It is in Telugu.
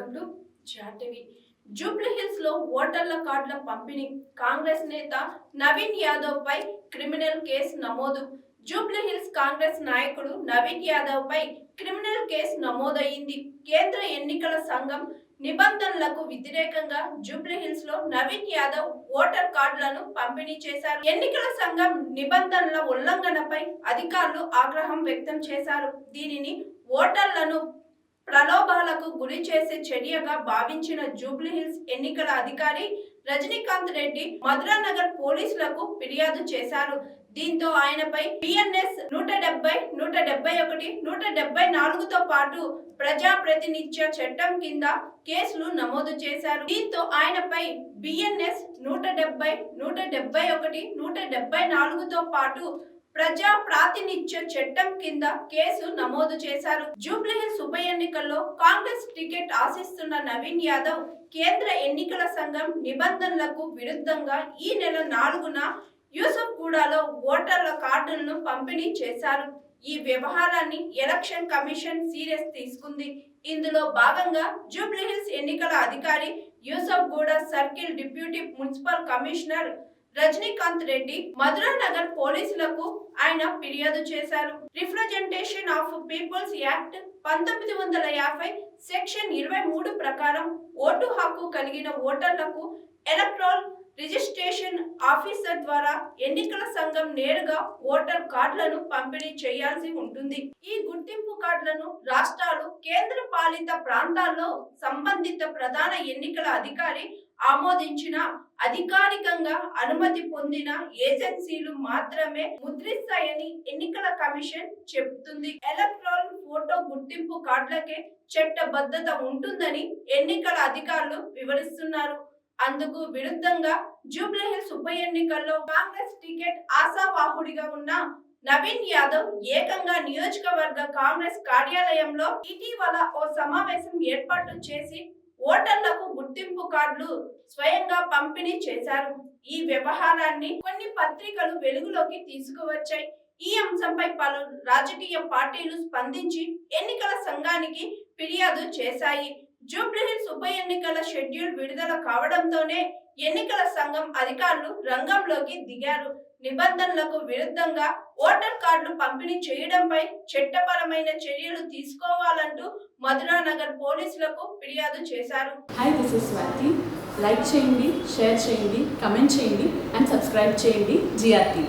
వెల్కమ్ టు జాటివి జూబ్లీహిల్స్లో ఓటర్ల కార్డుల పంపిణీ. కాంగ్రెస్ నేత నవీన్ యాదవ్ పై క్రిమినల్ కేసు నమోదు. జూబ్లీహిల్స్ కాంగ్రెస్ నాయకుడు నవీన్ యాదవ్ పై క్రిమినల్ కేసు నమోదయ్యింది. కేంద్ర ఎన్నికల సంఘం నిబంధనలకు వ్యతిరేకంగా జూబ్లీహిల్స్లో నవీన్ యాదవ్ ఓటర్ కార్డులను పంపిణీ చేశారు. ఎన్నికల సంఘం నిబంధనల ఉల్లంఘనపై అధికారులు ఆగ్రహం వ్యక్తం చేశారు. దీనిని ఓటర్లను ప్రలోభాలకు గురి చేసే చర్యగా భావించిన జూబ్లీ హిల్స్ ఎన్నికల అధికారి రజనీకాంత్ రెడ్డి మధురానగర్ పోలీసులకు ఫిర్యాదు చేశారు. దీంతో ఆయనపై బిఎన్ఎస్ నూట డెబ్బై నూట డెబ్బై ఒకటి నూట డెబ్బై నాలుగుతో పాటు ప్రజాప్రతినిత్య చట్టం కింద కేసులు నమోదు చేశారు. దీంతో ఆయనపై బిఎన్ఎస్ నూట డెబ్బై నూట డెబ్బై ఒకటి నూట డెబ్బై నాలుగుతో పాటు ప్రజా ప్రాతినిధ్య చట్టం కింద కేసు నమోదు చేశారు. జూబ్లీహిల్స్ ఉప ఎన్నికల్లో కాంగ్రెస్ టికెట్ ఆశిస్తున్న నవీన్ యాదవ్ కేంద్ర ఎన్నికల సంఘం నిబంధనలకు విరుద్ధంగా ఈ నెల నాలుగున యూసఫ్గూడలో ఓటర్ల కార్డులను పంపిణీ చేశారు. ఈ వ్యవహారాన్ని ఎలక్షన్ కమిషన్ సీరియస్ తీసుకుంది. ఇందులో భాగంగా జూబ్లీహిల్స్ ఎన్నికల అధికారి Yousufguda circle deputy municipal commissioner Rajinikanth Reddy Madhura Nagar పోలీసులకు ఆయన ఫిర్యాదు చేశారు. రిప్రజెంటేషన్ ఆఫ్ పీపుల్స్ యాక్ట్ పంతొమ్మిది వందల యాభై సెక్షన్ ఇరవై మూడు ప్రకారం ఓటు హక్కు కలిగిన ఓటర్లకు ఎలక్ట్రాల్ రిజిస్ట్రేషన్ ఆఫీసర్ ద్వారా ఎన్నికల సంఘం నేరుగా ఓటర్ కార్డులను పంపిణీ చేయాల్సి ఉంటుంది. ఈ గుర్తింపు కార్డులను రాష్ట్రాలు కేంద్ర పాలిత ప్రాంతాల్లో సంబంధిత ప్రధాన ఎన్నికల అధికారి ఆమోదించిన అధికారికంగా అనుమతి పొందిన ఏజెన్సీలు మాత్రమే ముద్రిస్తాయని ఎన్నికల కమిషన్ చెబుతుంది. ఎలక్ట్రాన్ ఫోటో గుర్తింపు కార్డులకే చట్టబద్ధత ఉంటుందని ఎన్నికల అధికారులు వివరిస్తున్నారు. అందుకు విరుద్ధంగా జూబ్లీహిల్స్ ఉప ఎన్నికల్లో కాంగ్రెస్ టికెట్ ఆశావాహుడిగా ఉన్న నవీన్ యాదవ్ ఏకంగా నియోజకవర్గ కాంగ్రెస్ కార్యాలయంలో ఇటీవల ఓ సమావేశం ఏర్పాటు చేసి ఓటర్లకు గుర్తింపు కార్డులు స్వయంగా పంపిణీ చేశారు. ఈ వ్యవహారాన్ని కొన్ని పత్రికలు వెలుగులోకి తీసుకువచ్చాయి. ఈ అంశంపై పలు రాజకీయ పార్టీలు స్పందించి ఎన్నికల సంఘానికి ఫిర్యాదు చేశాయి. జూబ్లీహిల్స్ ఉప ఎన్నికల షెడ్యూల్ విడుదల కావడంతోనే ఎన్నికల సంఘం అధికారులు రంగంలోకి దిగారు. నిబంధనలకు విరుద్ధంగా ఓటర్ కార్డులు పంపిణీ చేయడంపై చట్టపరమైన చర్యలు తీసుకోవాలంటూ మధురా నగర్ పోలీసులకు ఫిర్యాదు చేశారు. Hi this is Swathi like చేయండి షేర్ చేయండి కమెంట్ చేయండి అండ్ సబ్స్క్రైబ్ చేయండి జిఆర్టీవీ